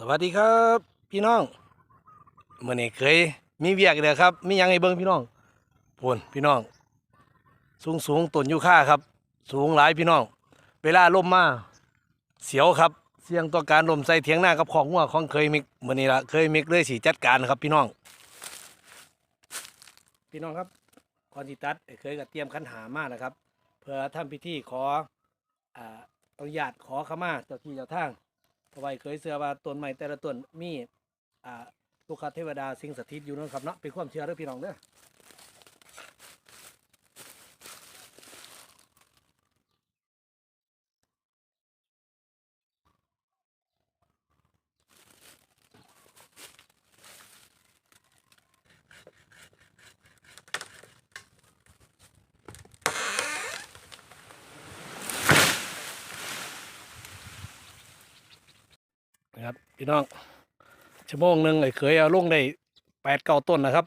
สวัสดีครับ พี่น้องเมื่อนี้เคยมีเวียกเด้อครับมียังให้เบิ่งพี่น้องพูนพี่น้อง สูงสูงต้นยูคาครับ สูงหลายพี่น้อง เวลาลมมาเสียวครับ เสี่ยงต่อการลมใส่เถียงหน้ากับของหัวของเคยมิกเมื่อนี้ละเคยมิกเลยสีจัดการครับ พี่น้อง พี่น้องครับก่อนที่ตัดเคยกับเตรียมคันหามากนะครับ เพื่อทำพิธีขออ่าอนุญาตขอขมาเจ้าที่เจ้าทาง เพราะว่าเคยเสือว่าต้นไม้แต่ละต้นมีอ่าลูกคาเทวดาสิงสถิตอยู่นั่นครับเนาะเป็นความเชื่อเด้อพี่น้องเด้อ ครับ พี่น้องชั่วโมงหนึ่งไอ้เคยเอาลงได้แปดเก้าต้นนะครับ